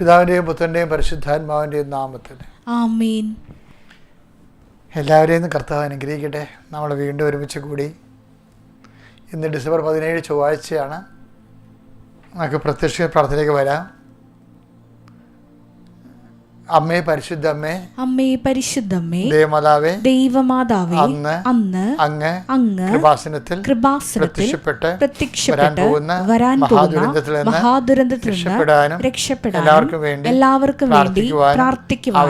പിതാവിന്റെയും പുത്രന്റെയും പരിശുദ്ധാത്മാവിന്റെയും നാമത്തിൽ. ആമീൻ. എല്ലാവരെയും കർത്താവ് അനുഗ്രഹിക്കട്ടെ. നമ്മൾ വീണ്ടും ഒരുമിച്ച് കൂടി ഇന്ന് ഡിസംബർ പതിനേഴ് ചൊവ്വാഴ്ചയാണ്. നമുക്ക് പ്രത്യക്ഷ പ്രാർത്ഥനയിലേക്ക് വരാം. അമ്മേ പരിശുദ്ധ അമ്മേ അമ്മേ പരിശുദ്ധമ്മേ ദേവമാതാവേ ദൈവമാതാവേ അന്ന് അന്ന് അങ്ങ് അങ്ങ് കൃപാസനത്തിൽ കൃപാസനത്തിൽ പ്രത്യക്ഷപ്പെട്ട് വരാൻ പോകുന്ന മഹാദുരന്തത്തിൽ നിന്ന് മഹാദുരന്തത്തിൽ രക്ഷപ്പെടാനും എല്ലാവർക്കും വേണ്ടി എല്ലാവർക്കും വേണ്ടി പ്രാർത്ഥിക്കുവാനും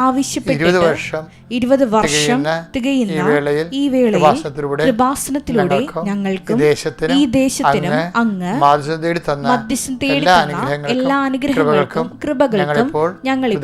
ആവശ്യപ്പെട്ടിട്ട് ഇരുപത് വർഷം ഇരുപത് വർഷം തികയുന്ന ഈ വേളയിൽ കൃപാസനത്തിലൂടെ ഞങ്ങൾക്കും ഈ ദേശത്തിനും അങ്ങ് മധ്യസ്ഥ തേടി തന്ന എല്ലാ അനുഗ്രഹങ്ങൾക്കും കൃപകൾക്കും ഞങ്ങളിപ്പോൾ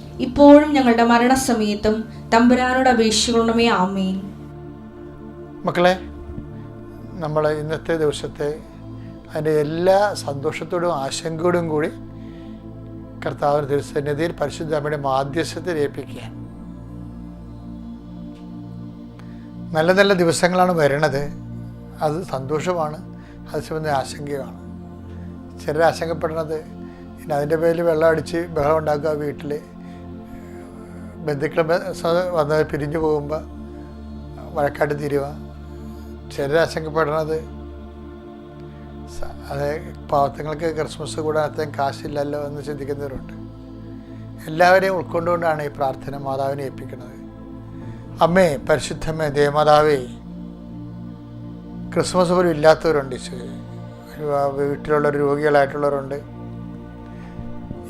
ഇപ്പോഴും ഞങ്ങളുടെ മരണസമയത്തും തമ്പുരാനോട് അപേക്ഷിക്കണമേ ആമേൻ. മക്കളെ നമ്മൾ ഇന്നത്തെ ദിവസത്തെ അതിന്റെ എല്ലാ സന്തോഷത്തോടും ആശങ്കയോടും കൂടി കർത്താവിന് തിരുസന്നിധിയിൽ പരിശുദ്ധ അമ്മയുടെ മാധ്യസ്ഥത്തിൽ ഏൽപ്പിക്കുക നല്ല നല്ല ദിവസങ്ങളാണ് വരണത്. അത് സന്തോഷമാണ് അത് സംബന്ധിച്ച ആശങ്കയുമാണ് ചിലർ ആശങ്കപ്പെടുന്നത് പിന്നെ അതിന്റെ പേരിൽ വെള്ളം അടിച്ച് ബഹളം ഉണ്ടാക്കുക വീട്ടിൽ. ബന്ധുക്കൾ വന്ന് പിരിഞ്ഞു പോകുമ്പോൾ വഴക്കാട്ട് തീരുക ചിലർ അത് പാവത്തങ്ങൾക്ക് ക്രിസ്മസ് അത്രയും കാശില്ലല്ലോ എന്ന് ചിന്തിക്കുന്നവരുണ്ട്. എല്ലാവരെയും ഉൾക്കൊണ്ടുകൊണ്ടാണ് ഈ പ്രാർത്ഥന മാതാവിനെ ഏൽപ്പിക്കുന്നത്. അമ്മേ പരിശുദ്ധമ്മേ ദേവമാതാവേ ക്രിസ്മസ് പോലും ഇല്ലാത്തവരുണ്ട് വീട്ടിലുള്ള രോഗികളായിട്ടുള്ളവരുണ്ട്.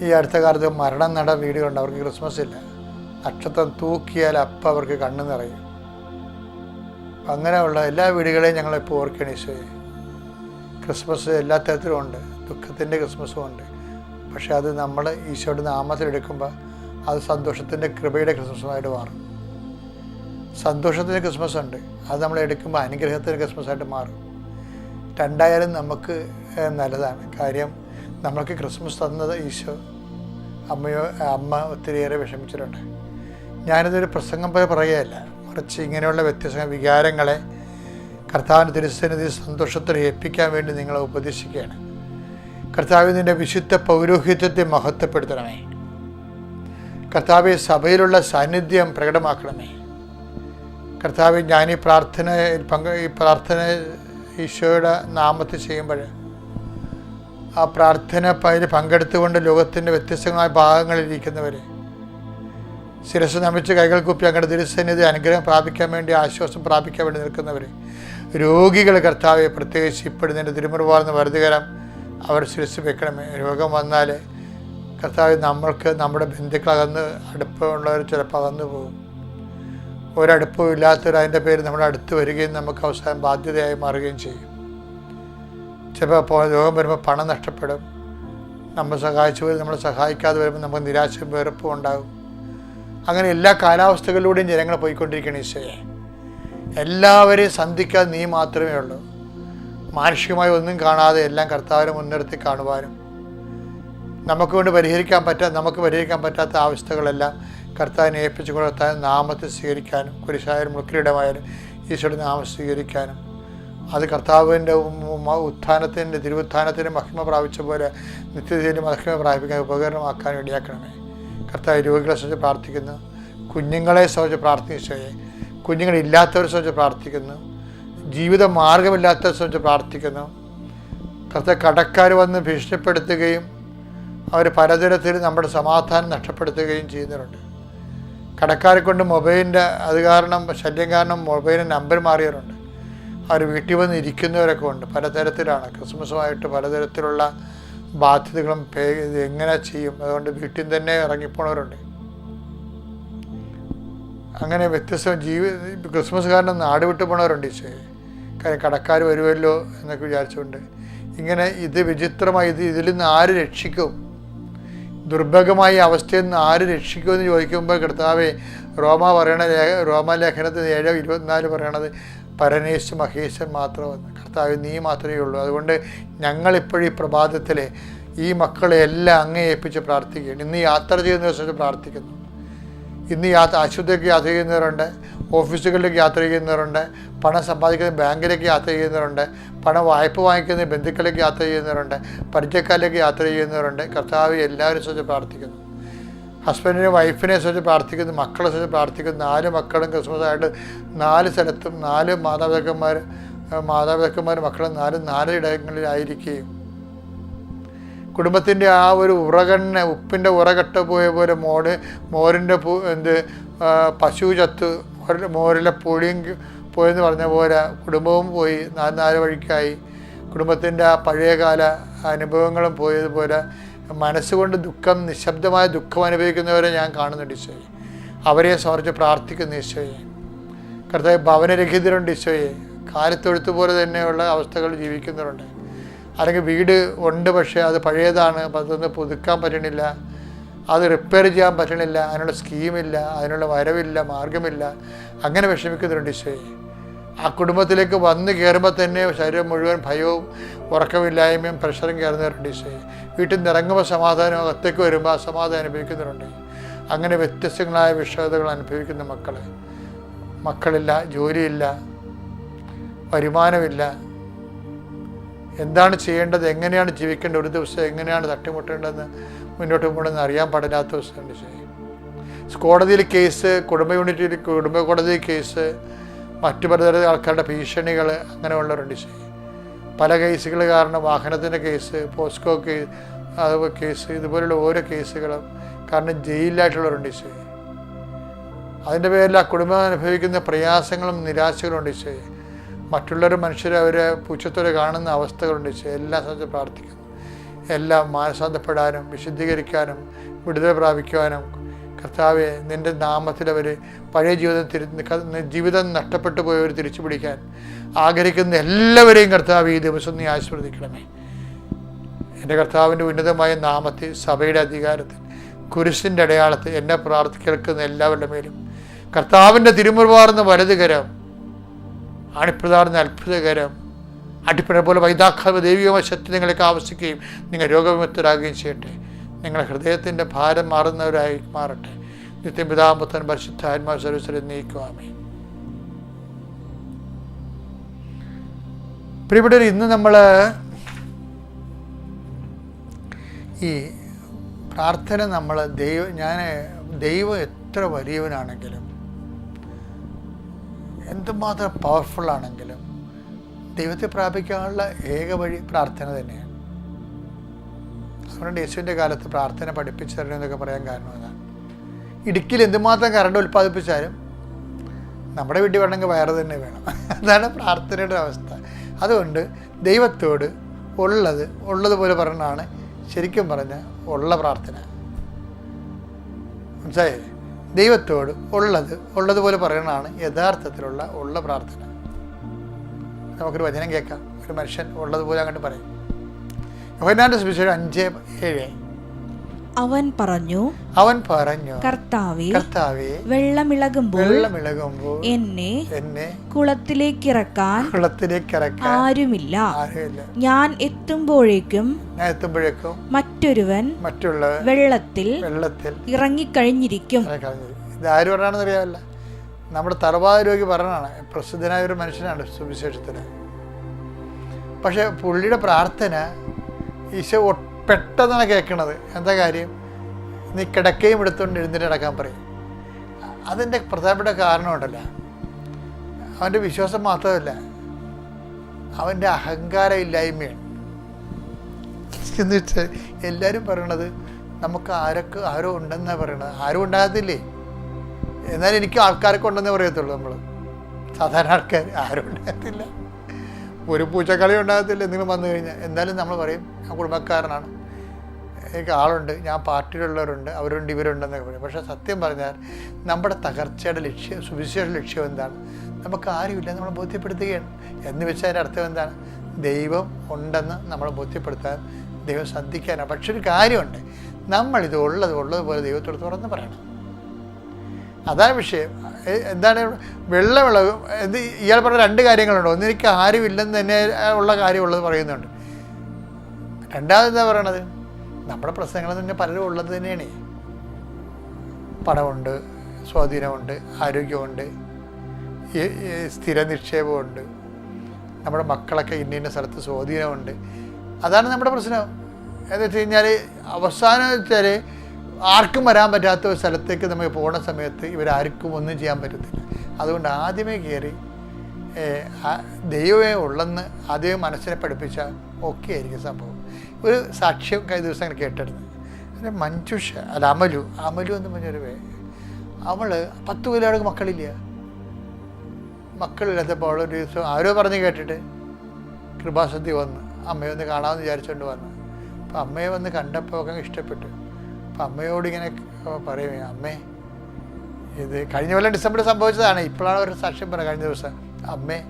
ഈ അടുത്ത കാലത്ത് മരണം നട വീടുകളുണ്ട്. അവർക്ക് ക്രിസ്മസ് ഇല്ല. നക്ഷത്രം തൂക്കിയാൽ അപ്പം അവർക്ക് കണ്ണു നിറയും. അങ്ങനെയുള്ള എല്ലാ വീടുകളെയും ഞങ്ങളിപ്പോൾ ഓർക്കണം ഈശോയെ. ക്രിസ്മസ് എല്ലാ തരത്തിലും ഉണ്ട്. ദുഃഖത്തിന്റെ ക്രിസ്മസും ഉണ്ട്. പക്ഷേ അത് നമ്മൾ ഈശോയുടെ നാമത്തിൽ എടുക്കുമ്പോൾ അത് സന്തോഷത്തിന്റെ കൃപയുടെ ക്രിസ്മസുമായിട്ട് മാറും. സന്തോഷത്തിന്റെ ക്രിസ്മസ് ഉണ്ട്. അത് നമ്മൾ എടുക്കുമ്പോൾ അനുഗ്രഹത്തിന്റെ ക്രിസ്മസായിട്ട് മാറും. രണ്ടായാലും നമുക്ക് നല്ലതാണ്. കാര്യം നമ്മൾക്ക് ക്രിസ്മസ് തന്നത് ഈശോ അമ്മയോ അമ്മ ഒത്തിരിയേറെ വിഷമിച്ചിട്ടുണ്ട്. ഞാനിതൊരു പ്രസംഗം പോലെ പറയുകയല്ല. മറിച്ച് ഇങ്ങനെയുള്ള വ്യത്യസ്ത വികാരങ്ങളെ കർത്താവിന് തിരുസന്നിധി സന്തോഷത്തിൽ ഏൽപ്പിക്കാൻ വേണ്ടി നിങ്ങളെ ഉപദേശിക്കുകയാണ്. കർത്താവ് നിന്റെ വിശുദ്ധ പൗരോഹിത്യത്തെ മഹത്വപ്പെടുത്തണമേ. കർത്താവ് സഭയിലുള്ള സാന്നിധ്യം പ്രകടമാക്കണമേ. കർത്താവ് ഞാൻ ഈ പ്രാർത്ഥനയിൽ പങ്ക് ഈ പ്രാർത്ഥന ഈശോയുടെ നാമത്തിൽ ചെയ്യുമ്പോൾ ആ പ്രാർത്ഥന പങ്കെടുത്തുകൊണ്ട് ലോകത്തിന്റെ വ്യത്യസ്തങ്ങളായ ഭാഗങ്ങളിൽ ഇരിക്കുന്നവർ ശിരസ് നമിച്ച് കൈകൾ കുപ്പി അങ്ങയുടെ തിരുസന്നിധി അനുഗ്രഹം പ്രാപിക്കാൻ വേണ്ടി ആശ്വാസം പ്രാപിക്കാൻ വേണ്ടി നിൽക്കുന്നവർ രോഗികൾ കർത്താവെ പ്രത്യേകിച്ച് ഇപ്പോഴും തിരുമുറുവാർന്ന് വരുതുകരം അവർ ശിരസ് വെക്കണമേ. രോഗം വന്നാൽ കർത്താവ് നമ്മൾക്ക് നമ്മുടെ ബന്ധുക്കൾ അകന്ന് അടുപ്പമുള്ളവർ ചിലപ്പോൾ അകന്നു പോകും. ഒരടുപ്പവും ഇല്ലാത്തവർ അതിന്റെ പേര് നമ്മുടെ അടുത്ത് വരികയും നമുക്ക് അവസാനം ബാധ്യതയായി മാറുകയും ചെയ്യും. ചിലപ്പോൾ രോഗം വരുമ്പോൾ പണം നഷ്ടപ്പെടും. നമ്മൾ സഹായിച്ചു സഹായിച്ചവർ നമ്മളെ സഹായിക്കാതെ വരുമ്പോൾ നമുക്ക് നിരാശയും വെറുപ്പും ഉണ്ടാകും. അങ്ങനെ എല്ലാ കാലാവസ്ഥകളിലൂടെയും ജനങ്ങൾ പോയിക്കൊണ്ടിരിക്കണം ഈശോയെ. എല്ലാവരെയും സന്ധിക്കാൻ നീ മാത്രമേ ഉള്ളൂ. മാനുഷികമായി ഒന്നും കാണാതെ എല്ലാം കർത്താവിനെ മുൻനിർത്തി കാണുവാനും നമുക്ക് കൊണ്ട് പരിഹരിക്കാൻ പറ്റാ നമുക്ക് പരിഹരിക്കാൻ പറ്റാത്ത അവസ്ഥകളെല്ലാം കർത്താവിനെ ഏൽപ്പിച്ചു കൊടുത്താൽ നാമത്തെ സ്വീകരിക്കാനും കുരിശായാലും മുക്കിലിടമായാലും ഈശോയുടെ നാമം സ്വീകരിക്കാനും. അത് കർത്താവിന്റെ ഉത്ഥാനത്തിന്റെ തിരുവുത്ഥാനത്തിന്റെ മഹിമ പ്രാപിച്ച പോലെ നിത്യതയിലും മഹിമ പ്രാപിക്കാൻ ഉപകരണമാക്കാൻ ഇടയാക്കണമേ കർത്താവ് രോഗികളെ സംബന്ധിച്ച് പ്രാർത്ഥിക്കുന്നു. കുഞ്ഞുങ്ങളെ സംബന്ധിച്ച് പ്രാർത്ഥിച്ചേ. കുഞ്ഞുങ്ങളില്ലാത്തവരെ സംബന്ധിച്ച് പ്രാർത്ഥിക്കുന്നു. ജീവിത മാർഗമില്ലാത്തവരെ സംബന്ധിച്ച് പ്രാർത്ഥിക്കുന്നു. കർത്താവ് കടക്കാർ വന്ന് ഭീഷണിപ്പെടുത്തുകയും അവർ പലതരത്തിൽ നമ്മുടെ സമാധാനം നഷ്ടപ്പെടുത്തുകയും ചെയ്യുന്നവരുണ്ട്. കടക്കാരെ കൊണ്ട് മൊബൈലിന്റെ അത് കാരണം ശല്യം കാരണം മൊബൈലിന്റെ നമ്പർ മാറിയവരുണ്ട്. അവർ വീട്ടിൽ വന്ന് ഇരിക്കുന്നവരൊക്കെ ഉണ്ട്. പലതരത്തിലാണ്. ക്രിസ്മസുമായിട്ട് പലതരത്തിലുള്ള ബാധ്യതകളും പേ എങ്ങനെ ചെയ്യും? അതുകൊണ്ട് വീട്ടിൽ തന്നെ ഇറങ്ങിപ്പോണവരുണ്ട്. അങ്ങനെ വ്യത്യസ്ത ജീവി ക്രിസ്മസ് കാരണം നാട് വിട്ടു പോണവരുണ്ട് ഈശോയെ കാര്യം കടക്കാർ വരുമല്ലോ എന്നൊക്കെ വിചാരിച്ചുകൊണ്ട്. ഇങ്ങനെ ഇത് വിചിത്രമായി ഇത് ഇതിൽ നിന്ന് ആര് രക്ഷിക്കും? ദുർഭഗമായ അവസ്ഥയിൽ നിന്ന് ആര് രക്ഷിക്കുമെന്ന് ചോദിക്കുമ്പോൾ കർത്താവേ റോമ പറയണ ലേഖ റോമാലേഖനത്തിൽ ഏഴോ ഇരുപത്തിനാല് പറയണത് പരനേശ് മഹേശൻ മാത്രമെന്ന് കർത്താവ് നീ മാത്രമേ ഉള്ളൂ. അതുകൊണ്ട് ഞങ്ങളിപ്പോഴീ പ്രഭാതത്തിൽ ഈ മക്കളെ എല്ലാം അങ്ങേ ഏൽപ്പിച്ച് പ്രാർത്ഥിക്കുകയാണ്. ഇന്ന് യാത്ര ചെയ്യുന്ന ദിവസം പ്രാർത്ഥിക്കുന്നു. ഇന്ന് യാത്ര ആശുപത്രിക്ക് യാത്ര ചെയ്യുന്നവരുണ്ട് ഓഫീസുകളിലേക്ക് യാത്ര ചെയ്യുന്നവരുണ്ട് പണം സമ്പാദിക്കുന്ന ബാങ്കിലേക്ക് യാത്ര ചെയ്യുന്നവരുണ്ട് പണം വായ്പ വാങ്ങിക്കുന്ന ബന്ധുക്കളിലേക്ക് യാത്ര ചെയ്യുന്നവരുണ്ട് പരിചയക്കാരിലേക്ക് യാത്ര ചെയ്യുന്നവരുണ്ട്. കർത്താവ് എല്ലാവരും സ്വച്ച് പ്രാർത്ഥിക്കുന്നു. ഹസ്ബൻഡിനെ വൈഫിനെ സ്വച്ച് പ്രാർത്ഥിക്കുന്നു. മക്കളെ സ്വച്ച് പ്രാർത്ഥിക്കുന്നു. നാല് മക്കളും ക്രിസ്മസ് ആയിട്ട് നാല് സ്ഥലത്തും നാല് മാതാപിതാക്കന്മാർ മാതാപിതാക്കന്മാർ മക്കളും നാലും നാലിടങ്ങളിലായിരിക്കുകയും കുടുംബത്തിന്റെ ആ ഒരു ഉറകണ്ണ ഉപ്പിന്റെ ഉറകട്ട പോയ പോലെ മോട് മോരിന്റെ എന്ത് പശു ചത്ത് മോരിലെ പുളിയും പോയെന്ന് പറഞ്ഞ പോലെ കുടുംബവും പോയി നാല് നാല് വഴിക്കായി. കുടുംബത്തിന്റെ ആ പഴയകാല അനുഭവങ്ങളും പോയതുപോലെ മനസ്സുകൊണ്ട് ദുഃഖം നിശബ്ദമായ ദുഃഖം അനുഭവിക്കുന്നവരെ ഞാൻ കാണുന്നുണ്ട് ഈശോയെ. അവരെ സമർപ്പിച്ച് പ്രാർത്ഥിക്കുന്നു ഈശോയെ. കർത്താവ് ഭവനരഹിതരുണ്ട് ഈശോയെ. കാലത്തൊഴുത്ത് പോലെ തന്നെയുള്ള അവസ്ഥകൾ ജീവിക്കുന്നവരുണ്ട്. അല്ലെങ്കിൽ വീട് ഉണ്ട് പക്ഷേ അത് പഴയതാണ് അപ്പം അതൊന്ന് പുതുക്കാൻ പറ്റണില്ല. അത് റിപ്പയർ ചെയ്യാൻ പറ്റണില്ല. അതിനുള്ള സ്കീമില്ല അതിനുള്ള വരവില്ല. മാർഗമില്ല അങ്ങനെ വിഷമിക്കുന്നുണ്ട് ഈശോയെ. ആ കുടുംബത്തിലേക്ക് വന്ന് കയറുമ്പോൾ തന്നെ ശരീരം മുഴുവൻ ഭയവും ഉറക്കമില്ലായ്മയും പ്രഷറും കയറുന്നവരുണ്ട് ഈശോയെ. വീട്ടിൽ നിന്ന് ഇറങ്ങുമ്പോൾ സമാധാനം അകത്തേക്ക് വരുമ്പോൾ അസമാധാനം അനുഭവിക്കുന്നവരുണ്ട്. അങ്ങനെ വ്യത്യസ്തങ്ങളായ വിഷയതകൾ അനുഭവിക്കുന്ന മക്കൾ മക്കളില്ല ജോലിയില്ല. വരുമാനമില്ല. എന്താണ് ചെയ്യേണ്ടത്? എങ്ങനെയാണ് ജീവിക്കേണ്ടത്? ഒരു ദിവസം എങ്ങനെയാണ് തട്ടിമുട്ടേണ്ടതെന്ന് മുന്നോട്ട് പോകണമെന്ന് അറിയാൻ പാടില്ലാത്ത ദിവസമുണ്ട് ചെയ്യും കോടതിയിൽ കേസ് കുടുംബ യൂണിറ്റിൽ കുടുംബ കോടതി കേസ് മറ്റു പലതരം ആൾക്കാരുടെ ഭീഷണികൾ അങ്ങനെയുള്ളവരുണ്ട് ചെയ്യും പല കേസുകൾ കാരണം വാഹനത്തിന്റെ കേസ് പോസ്കോ കേസ് അത് കേസ് ഇതുപോലുള്ള ഓരോ കേസുകളും കാരണം ജയിലിലായിട്ടുള്ളവരുണ്ട് ചെയ്യും അതിന്റെ പേരിൽ ആ കുടുംബം അനുഭവിക്കുന്ന പ്രയാസങ്ങളും നിരാശകളും ഉണ്ട് ഈശോയെ മറ്റുള്ളവർ മനുഷ്യരെ അവരെ പുച്ഛത്തോടെ കാണുന്ന അവസ്ഥകളുണ്ട്. എല്ലാ സംബന്ധിച്ച് പ്രാർത്ഥിക്കുന്നു. എല്ലാം മാനസാന്തപ്പെടാനും വിശുദ്ധീകരിക്കാനും വിടുതൽ പ്രാപിക്കുവാനും കർത്താവെ നിന്റെ നാമത്തിൽ അവർ പഴയ ജീവിതം തിരി ജീവിതം നഷ്ടപ്പെട്ടു പോയവർ തിരിച്ചു പിടിക്കാൻ ആഗ്രഹിക്കുന്ന എല്ലാവരെയും കർത്താവ് ഈ ദിവസം നീ ആസ്വദിക്കണമേ എന്റെ കർത്താവിന്റെ ഉന്നതമായ നാമത്തിൽ സഭയുടെ അധികാരത്തിൽ കുരിശിന്റെ അടയാളത്തിൽ എന്നെ പ്രാർത്ഥിക്കൽക്കുന്ന എല്ലാവരുടെ മേലും കർത്താവിന്റെ തിരുമുറുവാർന്ന വലതുകരം അണിപ്രതാർന്ന അത്ഭുതകരം. അടിപ്പിണ പോലെ വൈതാഖാമ ദൈവിക ശക്തി നിങ്ങളെ ആവശ്യിക്കുകയും നിങ്ങൾ രോഗവിമുക്തരാകുകയും ചെയ്യട്ടെ. നിങ്ങളുടെ ഹൃദയത്തിന്റെ ഭാരം മാറുന്നവരായി മാറട്ടെ. നിത്യം പിതാമ്പത്തൻ പരിശുദ്ധാത്മാ സർവീസിൽ നീക്കുവാമേ പ്രിയപ്പെട്ടവർ ഇന്ന് നമ്മൾ ഈ പ്രാർത്ഥന നമ്മൾ ദൈവം ഞാൻ ദൈവം എത്ര വലിയവനാണെങ്കിലും എന്തുമാത്രം പവർഫുൾ ആണെങ്കിലും ദൈവത്തെ പ്രാപിക്കാനുള്ള ഏക വഴി പ്രാർത്ഥന തന്നെയാണ്. അതുകൊണ്ട് യേശുവിന്റെ കാലത്ത് പ്രാർത്ഥന പഠിപ്പിച്ചു തരണം എന്നൊക്കെ പറയാൻ കാരണം അതാണ്. ഇടുക്കിയിൽ എന്തുമാത്രം കറണ്ട് ഉൽപ്പാദിപ്പിച്ചാലും നമ്മുടെ വീട്ടിൽ വേണമെങ്കിൽ വയറ് തന്നെ വേണം. അതാണ് പ്രാർത്ഥനയുടെ അവസ്ഥ. അതുകൊണ്ട് ദൈവത്തോട് ഉള്ളത് ഉള്ളതുപോലെ പറഞ്ഞാണ് ശരിക്കും പറഞ്ഞ ഉള്ള പ്രാർത്ഥന. മനസ്സിലായില്ലേ? ദൈവത്തോട് ഉള്ളത് ഉള്ളതുപോലെ പറയണതാണ് യഥാർത്ഥത്തിലുള്ള ഉള്ള പ്രാർത്ഥന. നമുക്കൊരു വചനം കേൾക്കാം. ഒരു മനുഷ്യൻ ഉള്ളതുപോലെ അങ്ങോട്ട് പറയും. യോഹനാന്റെ സുവിശേഷം അഞ്ച് ഏഴ്. അവൻ പറഞ്ഞു അവൻ പറഞ്ഞു കർത്താവേ കർത്താവേ വെള്ളമിളകുമ്പോൾ വെള്ളമിളകുമ്പോൾ എന്നെ എന്നെ കുളത്തിലേക്ക് ഇറക്കാൻ കുളത്തിലേക്ക് ഇറക്കാൻ ആരുമില്ല. ആരുമില്ല. ഞാൻ എത്തുമ്പോഴേക്കും ഞാൻ എത്തുമ്പോഴേക്കും മറ്റൊരുവൻ മറ്റുള്ള വെള്ളത്തിൽ വെള്ളത്തിൽ ഇറങ്ങിക്കഴിഞ്ഞിരിക്കും. ഇത് ആര് പറഞ്ഞാണെന്ന് അറിയാമല്ല. നമ്മുടെ തറവാട് രോഗി പറഞ്ഞാണ് പ്രസിദ്ധനായ ഒരു മനുഷ്യനാണ് സുവിശേഷത്തിന്. പക്ഷെ പുള്ളിയുടെ പ്രാർത്ഥന ഈശോ പെട്ടെന്നാണ് കേൾക്കണത്. എന്താ കാര്യം? നീ കിടക്കയും എടുത്തുകൊണ്ട് എഴുന്നേറ്റ് നടക്കാൻ പറയും. അതിന്റെ പ്രധാനപ്പെട്ട കാരണമുണ്ടല്ല അവന്റെ വിശ്വാസം മാത്രമല്ല അവന്റെ അഹങ്കാര ഇല്ലായ്മയാണ്. വെച്ചാൽ എല്ലാവരും പറയണത് നമുക്ക് ആരൊക്കെ ആരോ ഉണ്ടെന്നാണ് പറയണത്. ആരും ഉണ്ടാകത്തില്ലേ? എന്നാൽ എനിക്ക് ആൾക്കാരൊക്കെ ഉണ്ടെന്നേ പറയത്തുള്ളൂ നമ്മൾ സാധാരണ ആൾക്കാർ ആരും ഉണ്ടാകത്തില്ല. ഒരു പൂച്ചക്കളി ഉണ്ടാകത്തില്ല. എന്തെങ്കിലും വന്നു കഴിഞ്ഞാൽ എന്തായാലും നമ്മൾ പറയും ഞാൻ കുടുംബക്കാരനാണ്. എനിക്ക് ആളുണ്ട് ഞാൻ പാർട്ടിയിലുള്ളവരുണ്ട് അവരുണ്ട് ഇവരുണ്ടെന്നൊക്കെ പറയും. പക്ഷേ സത്യം പറഞ്ഞാൽ നമ്മുടെ തകർച്ചയുടെ ലക്ഷ്യം സുവിശേഷ ലക്ഷ്യം എന്താണ്? നമുക്ക് ആരുമില്ല നമ്മൾ ബോധ്യപ്പെടുത്തുകയാണ്. എന്ന് വെച്ചാൽ അതിന്റെ അർത്ഥം എന്താണ്? ദൈവം ഉണ്ടെന്ന് നമ്മൾ ബോധ്യപ്പെടുത്താൻ ദൈവം ശ്രദ്ധിക്കാനാണ്. പക്ഷെ ഒരു കാര്യമുണ്ട്. നമ്മളിത് ഉള്ളത് ഉള്ളതുപോലെ ദൈവത്തോട് തുറന്ന് പറയണം. അതാണ് വിഷയം. എന്താണ് വെള്ളമുള്ള എന്ത് ഇയാൾ പറഞ്ഞ രണ്ട് കാര്യങ്ങളുണ്ട്? ഒന്ന് എനിക്ക് ആരുമില്ലെന്ന് തന്നെ ഉള്ള കാര്യമുള്ളത് പറയുന്നുണ്ട്. രണ്ടാമത് എന്താ പറയണത്? നമ്മുടെ പ്രശ്നങ്ങൾ തന്നെ പലരും ഉള്ളത് തന്നെയാണ്. പണമുണ്ട് സ്വാധീനമുണ്ട് ആരോഗ്യമുണ്ട് സ്ഥിര നിക്ഷേപമുണ്ട്. നമ്മുടെ മക്കളൊക്കെ ഇന്ന ഇന്ന സ്ഥലത്ത് സ്വാധീനമുണ്ട്. അതാണ് നമ്മുടെ പ്രശ്നം. എന്ന് വെച്ച് കഴിഞ്ഞാൽ അവസാനം വെച്ചാൽ ആർക്കും വരാൻ പറ്റാത്ത ഒരു സ്ഥലത്തേക്ക് നമ്മൾ പോണ സമയത്ത് ഇവരാർക്കും ഒന്നും ചെയ്യാൻ പറ്റത്തില്ല. അതുകൊണ്ട് ആദ്യമേ കയറി ദൈവമേ ഉള്ളെന്ന് ആദ്യമേ മനസ്സിനെ പഠിപ്പിച്ചാൽ ഒക്കെ ആയിരിക്കും സംഭവം. ഒരു സാക്ഷ്യം കഴിഞ്ഞ ദിവസം അങ്ങനെ കേട്ടിരുന്നു. അതെ മഞ്ജുഷ അല്ല അമലു അമലു എന്ന് പറഞ്ഞൊരു പേ അവൾ പത്ത് കൊല്ലം മക്കളില്ല. മക്കളില്ലാത്തപ്പോൾ അവളൊരു ദിവസം ആരോ പറഞ്ഞ് കേട്ടിട്ട് കൃപാസന്ധി വന്ന് അമ്മയെ ഒന്ന് കാണാമെന്ന് വിചാരിച്ചുകൊണ്ട് വന്നു. അപ്പം അമ്മയെ വന്ന് കണ്ടപ്പോൾ ഒക്കെ ഇഷ്ടപ്പെട്ടു. അപ്പം അമ്മയോട് ഇങ്ങനെ പറയും അമ്മേ ഇത് കഴിഞ്ഞ കൊല്ലം ഡിസംബറിൽ സംഭവിച്ചതാണ്. ഇപ്പോഴാണ് ഒരു സാക്ഷ്യം പറഞ്ഞത് കഴിഞ്ഞ ദിവസം. അമ്മേ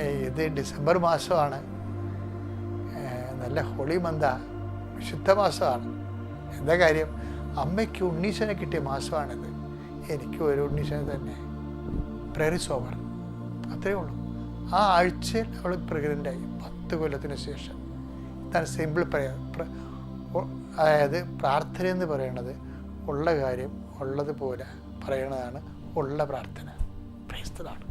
ഇത് ഡിസംബർ മാസമാണ്. നല്ല ഹോളി മന്താ വിശുദ്ധ മാസമാണ്. എന്താ കാര്യം? അമ്മയ്ക്ക് ഉണ്ണീശനെ കിട്ടിയ മാസമാണിത്. എനിക്ക് ഒരു ഉണ്ണീശനെ തന്നെ. പ്രേറിസ് ഓവർ അത്രയേ ഉള്ളൂ. ആ ആഴ്ചയിൽ അവൾ പ്രഗ്നന്റായി പത്ത് കൊല്ലത്തിന് ശേഷം. ഇതാണ് സിമ്പിൾ പറയാ പ്ര- ഒ- അതായത് പ്രാർത്ഥന എന്ന് പറയുന്നത് ഉള്ള കാര്യം ഉള്ളതുപോലെ പറയണതാണ് ഉള്ള പ്രാർത്ഥന. പ്രൈസ്തതാണ്